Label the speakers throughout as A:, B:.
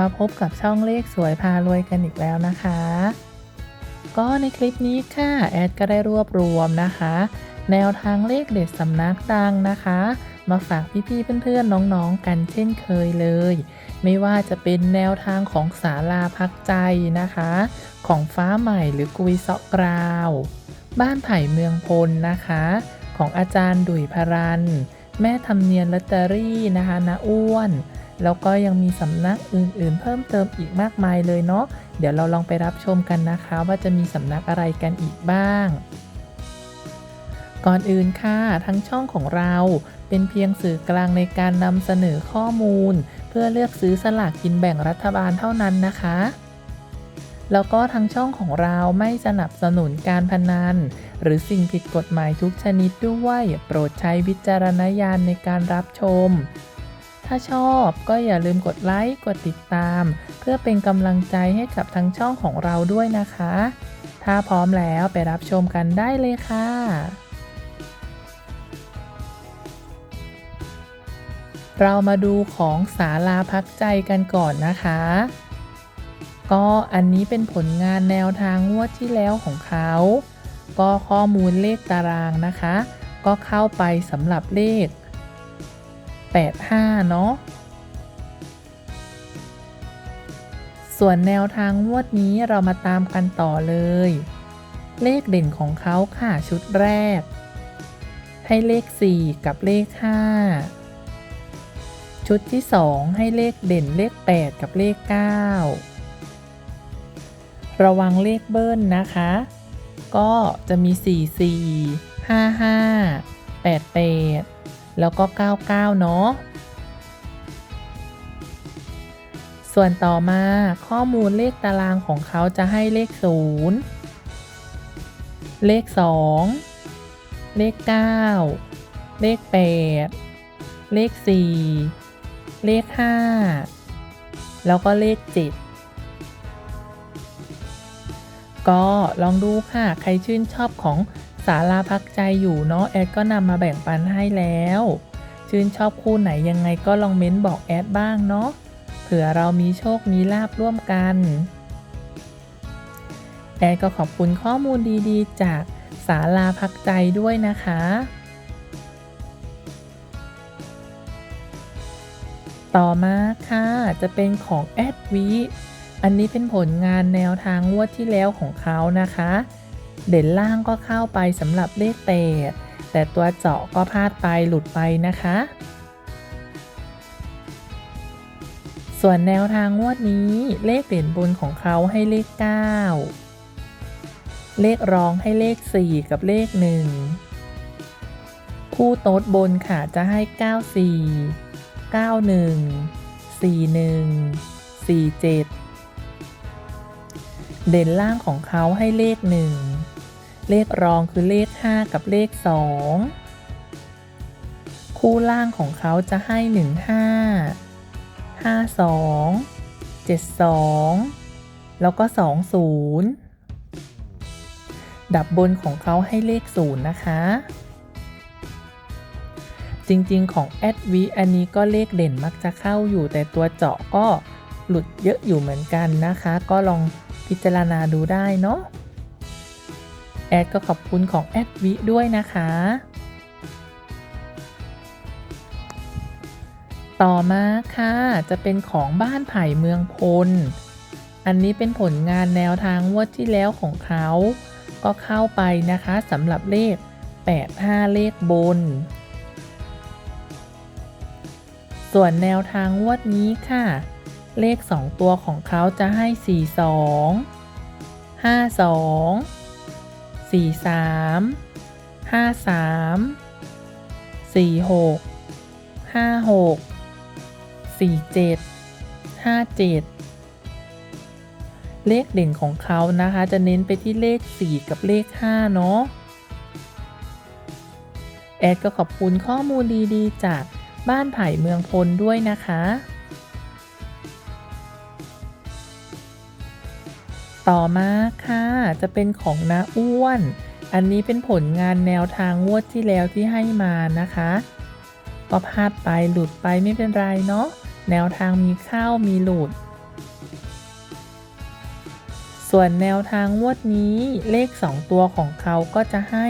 A: มาพบกับช่องเลขสวยพารวยกันอีกแล้วนะคะ ก็ในคลิปนี้ค่ะ แอดก็ได้รวบรวมนะคะ แนวทางเลขเด็ดสำนักดังนะคะ มาฝากพี่ๆเพื่อนๆน้องๆกันเช่นเคยเลย ไม่ว่าจะเป็นแนวทางของศาลาพักใจนะคะ ของฟ้าใหม่หรือกุยเซาะกราว บ้านไผ่เมืองพลนะคะ ของอาจารย์ดุยพรัน แม่ทำเนียนลอตเตอรี่นะคะนาอ้วน แล้วก็ยังมีสำนักอื่นๆ เพิ่มเติมอีกมากมายเลยเนาะเดี๋ยวเราลองไปรับชมกันนะคะ ว่าจะมีสำนักอะไรกันอีกบ้าง ก่อนอื่นค่ะทั้งช่องของเราเป็นเพียงสื่อกลางในการนำเสนอข้อมูล เพื่อเลือกซื้อสลากกินแบ่งรัฐบาลเท่านั้นนะคะแล้วก็ทางช่องของเราไม่สนับสนุนการพนัน หรือสิ่งผิดกฎหมายทุกชนิดด้วย โปรดใช้วิจารณญาณในการรับชม ถ้าชอบก็อย่าลืมกดไลค์ กดติดตาม เพื่อเป็นกำลังใจให้กับทางช่องของเราด้วยนะคะ ถ้าพร้อมแล้วไปรับชมกันได้เลยค่ะเรามาดูของศาลาพักใจกันก่อนนะคะ ก็อันนี้เป็นผลงานแนวทางงวดที่แล้วของเขา ก็ข้อมูลเลขตารางนะคะ ก็เข้าไปสำหรับเลข 85 เนาะ ส่วนแนวทางงวดนี้เรามาตามกันต่อเลย เลขเด่นของเขาค่ะชุดแรก ให้เลข 4 กับเลข 5 ชุดที่ 2 ให้เลขเด่นเลข 8 กับเลข 9 ระวังเลขเบิ้ลนะคะ ก็จะมี 4 4 5 5 8 8 แล้วก็ 99 เนาะ ส่วนต่อมาข้อมูลเลขตารางของเขาจะให้เลข 0 เลข 2 เลข 9 เลข 8 เลข 4 เลข 5 แล้วก็เลข 7ก็ลองดูค่ะ ใครชื่นชอบของ สาราพักใจอยู่เนาะแอดก็นำมาแบ่งปันให้แล้ว ชื่นชอบคู่ไหนยังไงก็ลองเม้นบอกแอดบ้างเนาะเผื่อเรามีโชคมีลาบร่วมกันแอดก็ขอบคุณข้อมูลดีๆ จากสาราพักใจด้วยนะคะ ต่อมาค่ะจะเป็นของแอดวีอันนี้เป็นผลงานแนวทางงวดที่แล้วของเขานะคะ เด่นล่างก็เข้าไปสำหรับเลขแปดแต่ตัวเจาะก็พลาดไปหลุดไปนะคะ ส่วนแนวทางงวดนี้เลขเด่นบนของเขาให้เลข 9 เลขรองให้เลข 4 กับเลข 1 คู่โต๊ดบนค่ะจะให้ 94 91 41 47 เด่นล่างของเขาให้เลข 1 เลขรองคือเลข 5 กับเลข 2 คู่ล่างของเขาจะให้ 15 52 72 แล้วก็ 20 ดับบนของเขาให้เลข 0 นะคะ จริงๆของแอดวีอันนี้ก็เลขเด่นมักจะเข้าอยู่แต่ตัวเจาะก็หลุดเยอะอยู่เหมือนกันนะคะ ก็ลองพิจารณาดูได้เนาะ อดก็ขอบคุณของแอดวิด้วยนะคะ ต่อมาค่ะ จะเป็นของบ้านไผ่เมืองพล อันนี้เป็นผลงานแนวทางวดที่แล้วของเขา ก็เข้าไปนะคะสำหรับเลข 85 เลขบน ส่วนแนวทางงวดนี้ค่ะ เลข 2 ตัวของเขาจะให้ 42 52 43 53 46 56 47 57เลขเด่นของเขานะคะ จะเน้นไปที่เลข 4 กับเลข 5 เนาะแอดก็ขอบคุณข้อมูลดีๆ จากบ้านไผ่เมืองพลด้วยนะคะ ต่อมาค่ะ จะเป็นของน้าอ้วน อันนี้เป็นผลงานแนวทางงวดที่แล้วที่ให้มานะคะก็พลาดไปหลุดไปไม่เป็นไรเนาะแนวทางมีเข้ามีหลุด ส่วนแนวทางงวดนี้เลข 2 ตัวของเขาก็จะให้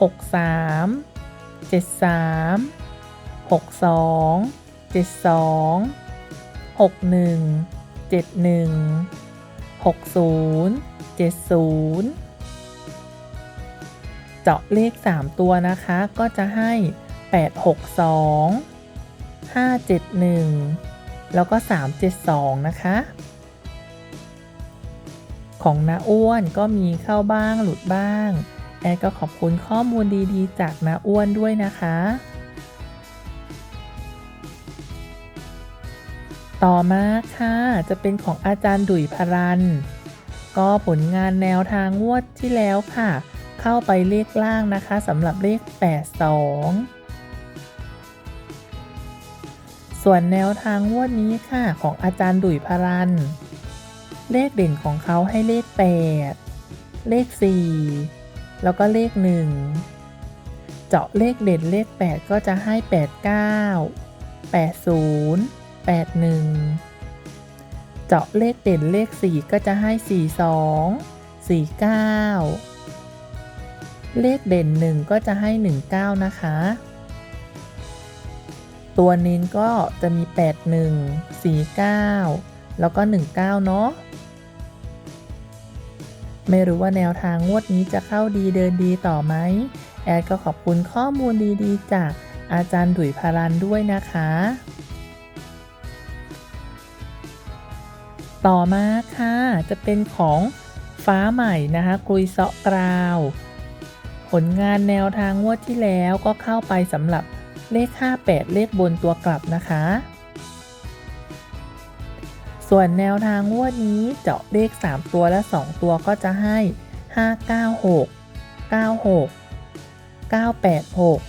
A: 63 73 62 72 61 71 60 70 เจาะเลข 3 ตัวนะคะ ก็จะให้ 862 571 แล้วก็ 372 นะคะ ของนาอ้วนก็มีเข้าบ้างหลุดบ้าง แอดก็ขอบคุณข้อมูลดีๆ จากนาอ้วนด้วยนะคะ ต่อมาค่ะจะเป็นของอาจารย์ดุยพรัน ก็ผลงานแนวทางงวดที่แล้วค่ะ เข้าไปเลขล่างนะคะสำหรับเลข 82 ส่วนแนวทางงวดนี้ค่ะ ของอาจารย์ดุยพรัน เลขเด่นของเขาให้เลข 8 เลข 4 แล้วก็เลข 1 เจาะเลขเด่นเลข 8 ก็จะให้ 89 80 81 เจาะเลขเด่นเลข 4 ก็จะให้ 42 49 เลขเด่น 1 ก็จะให้ 19 นะคะ ตัวเน้นก็จะมี 81 49 แล้วก็ 19 เนาะไม่รู้ว่าแนวทางงวดนี้จะเข้าดีเดินดีต่อไหม แอดก็ขอบคุณข้อมูลดีๆ จากอาจารย์ดุยพารันด้วยนะคะ ต่อมาค่ะ จะเป็นของฟ้าใหม่นะคะกุยเซาะกราว ผลงานแนวทางงวดที่แล้วก็เข้าไปสำหรับเลข 58 เลขบนตัวกลับนะคะ ส่วนแนวทางงวดนี้เจาะเลข 3 ตัวและ 2 ตัวก็จะให้ 596 96 986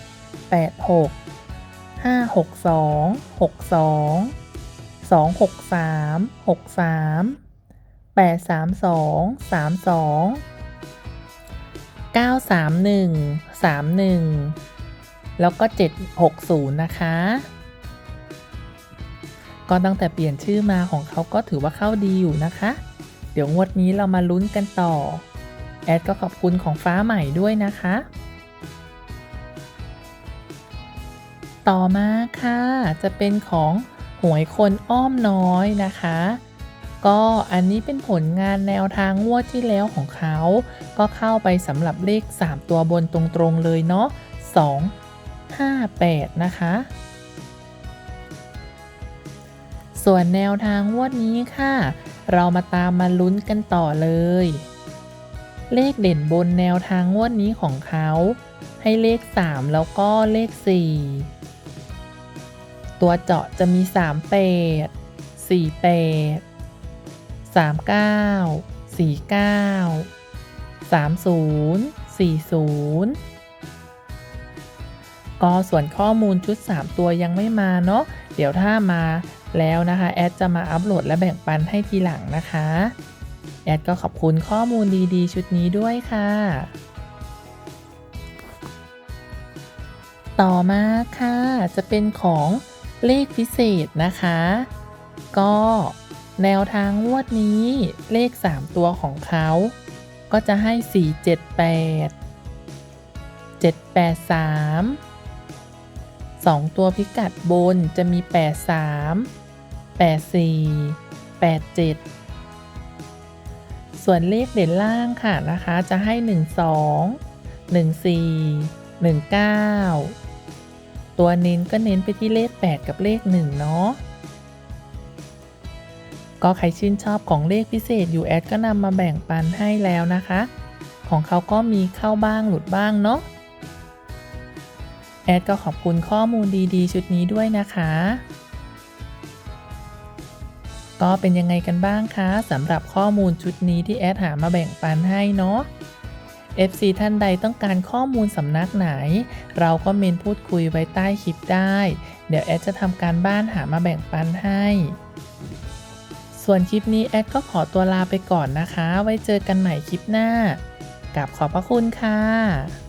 A: 86 562 62 263 63 832 32 931 31 แล้วก็ 760 นะคะ ก็ตั้งแต่เปลี่ยนชื่อมาของเขาก็ถือว่าเข้าดีอยู่นะคะ เดี๋ยวงวดนี้เรามาลุ้นกันต่อ แอดก็ขอบคุณของฟ้าใหม่ด้วยนะคะ ต่อมาค่ะ จะเป็นของ หวยคนอ้อมน้อยนะคะ ก็อันนี้เป็นผลงานแนวทางงวดที่แล้วของเขา ก็เข้าไปสำหรับเลข 3 ตัวบนตรงๆเลยเนาะ2 5 8 นะคะ ส่วนแนวทางงวดนี้ค่ะ เรามาตามมาลุ้นกันต่อเลย เลขเด่นบนแนวทางงวดนี้ของเขา ให้เลข 3 แล้วก็เลข 4 ตัวเจาะจะมี3 8 4 8 39 49 30 40 ก็ส่วนข้อมูลชุด 3 ตัวยังไม่มาเนาะ เดี๋ยวถ้ามาแล้วนะคะ แอดจะมาอัปโหลดและแบ่งปันให้ทีหลังนะคะ แอดก็ขอบคุณข้อมูลดีๆ ชุดนี้ด้วยค่ะ ต่อมาค่ะ จะเป็นของ เลขพิเศษนะคะ ก็แนวทางงวดนี้เลข 3 ตัวของเขา ก็จะให้ 478 783 2 ตัวพิกัดบนจะมี 83 84 87 ส่วนเลขเด่นล่างค่ะนะคะจะให้ 12 14 19 ตัวเน้นก็เน้นไปที่เลข 8 กับเลข 1 เนาะ ก็ใครชื่นชอบของเลขพิเศษยูแอดก็นำมาแบ่งปันให้แล้วนะคะ ของเขาก็มีเข้าบ้างหลุดบ้างเนาะ แอดก็ขอบคุณข้อมูลดีๆ ชุดนี้ด้วยนะคะ ก็เป็นยังไงกันบ้างคะสำหรับข้อมูลชุดนี้ที่แอดหามาแบ่งปันให้เนาะ FC ท่านใดต้องการข้อมูลสำนักไหน เราก็เมนพูดคุยไว้ใต้คลิปได้ เดี๋ยวแอดจะทำการบ้านหามาแบ่งปันให้ ส่วนคลิปนี้แอดก็ขอตัวลาไปก่อนนะคะ ไว้เจอกันใหม่คลิปหน้ากับขอบพระคุณค่ะ